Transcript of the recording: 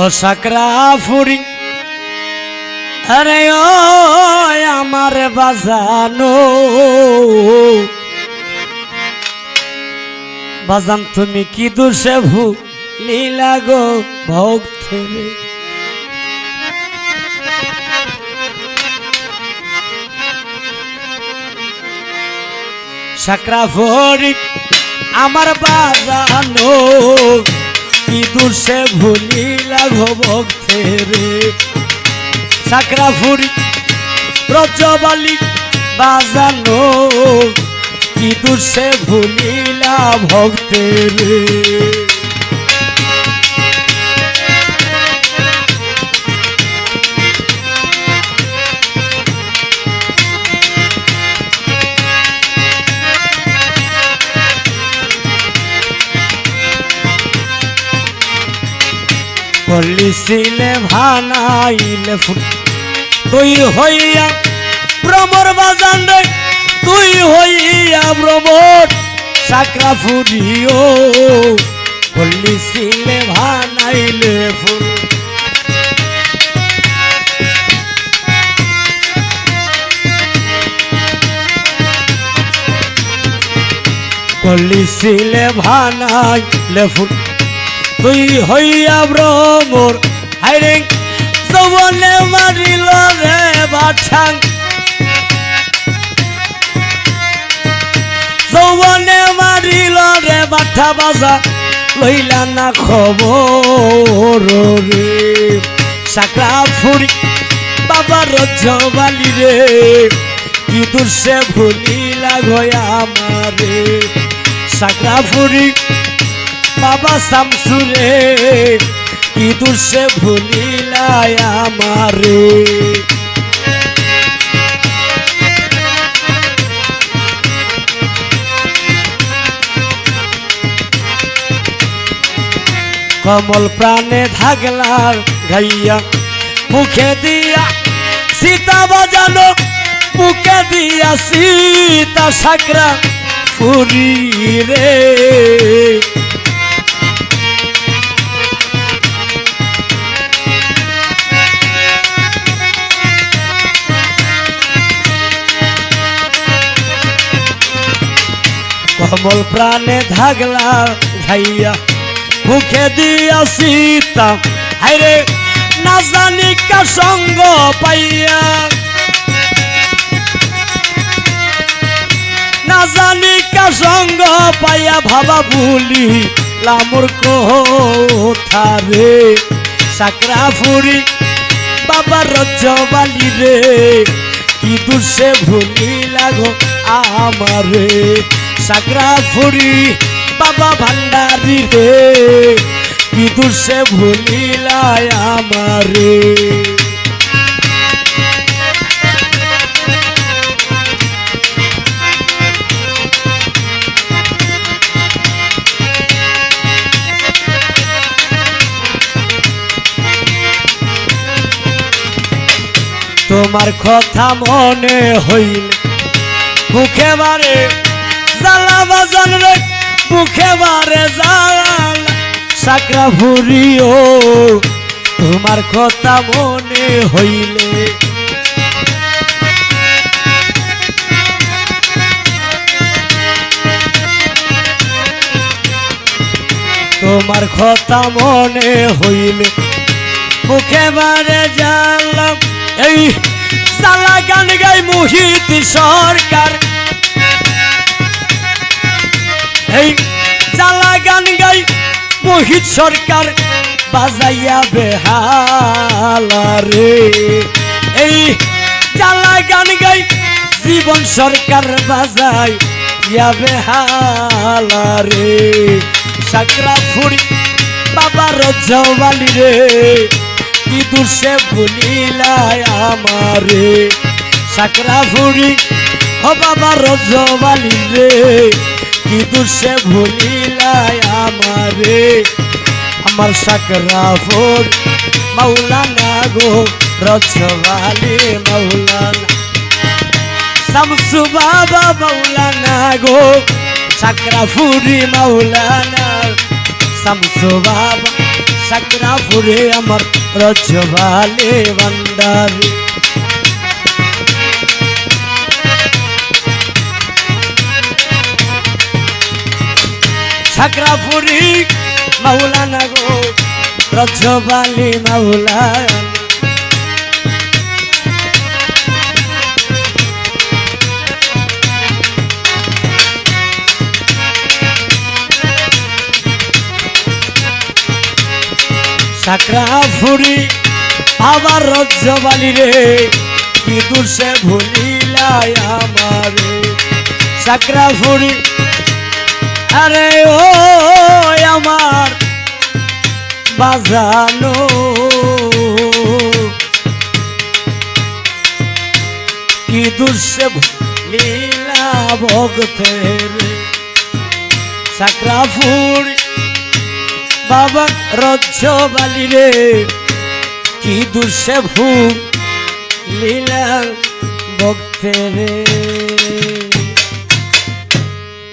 ও সাকরা ফুরি। আরে ও আমার বাজানো। বাজান, তুমি কি দোষে ভুলিলা গো ভক্তের? সাকরা ফুরি, আমার বাজানো। কি সে ভুলিলা গো ভক্তের সাকরাফুরি ব্রজবালি বাজানো কি দুষে ভুলিলা ভক্তের পল্লিছিলে ভানাইলে ফুল। তুই হইয়া ভ্রমর বাজান রে, তুই হইয়া ভ্রমর সাকরা ফুরিও। পল্লিছিলে ভানাইলে ফুল। পল্লিছিলে ভানাইলে ফুল। তুই হইয়া ভ্রমর। হাইরে যৌবনে মারিল রে বাছাং। যৌবনে মারিল রে বাঠা বাজা লইলা না খবর রে। সাকরা ফুরি বাবা রজবালি রে। কি দুর্সে ভুলিলা গয়া আমারে। সাকরা ফুরি বাবা শামসুরে কি দুষে ভুলিলাই আমারে। কমল প্রাণে ধাগলার গাইয়া, মুখে দিয়া সীতা বাজানো মুখে দিয়া সীতা সাকরা ফুরি রে কমল প্রাণে ধাগলা ভাইয়া মুখে দিয়া সীতা। হাইরে না জানি কা সঙ্গ পাইয়া। না জানি কা সঙ্গ পাইয়া ভাবা ভুলি লামুর কোথা রে সাকরা ফুরি বাবা রজবালি রে, কি দুষে ভুলি লাগো আমারে। সাকরা ফুরি বাবা ভান্ডারি রে। কি দুষে ভুলিলাই আমারে। তোমার কথা মনে হইল, মুখে বারে জ্বালা বাজান রে মুখে বারে জ্বালা সাকরা ভুরিও, তোমার কথা মনে হইলে। তোমার কথা মনে হইলে মুখে বারে জানলাম এই সালা গান গাই মুহিত সরকার। এই চালা গান গাই, মোহিত সরকার বাজাইয়া বেহালা এই চালা গান গাই, জীবন সরকার বাজাই ইয়া বেহালা সাকরা ফুরি বাবা রজবালি রে, কি দুষে ভুলিলাই আমারে। সাকরা ফুরি ও বাবা রজবালি রে। কি দুষে ভুলিলাই আমারে। আমার সাকরা ফুর মৌলানা গো, রজবালি মৌলানা শামসু বাবা মৌলানা গো, সাকরা ফুরি মৌলানা শামসু বাবা, সাকরা ফুরে আমার রজবালে ভান্ডারে। সাকরাপুরি মাওলানা গো, রজবালি মাওলানা সাকরা ফুরি আবার রজ্জবালি রে, কি দুষে ভুলিলাই আমারে। সাকরা ফুরি আরে ও আমার বাজানো। কি দুষে লীলা ভক্তের সাকরা ফুরি বাবা রজ্জবালি রে। কি দুষে ভূ লীলা ভক্তের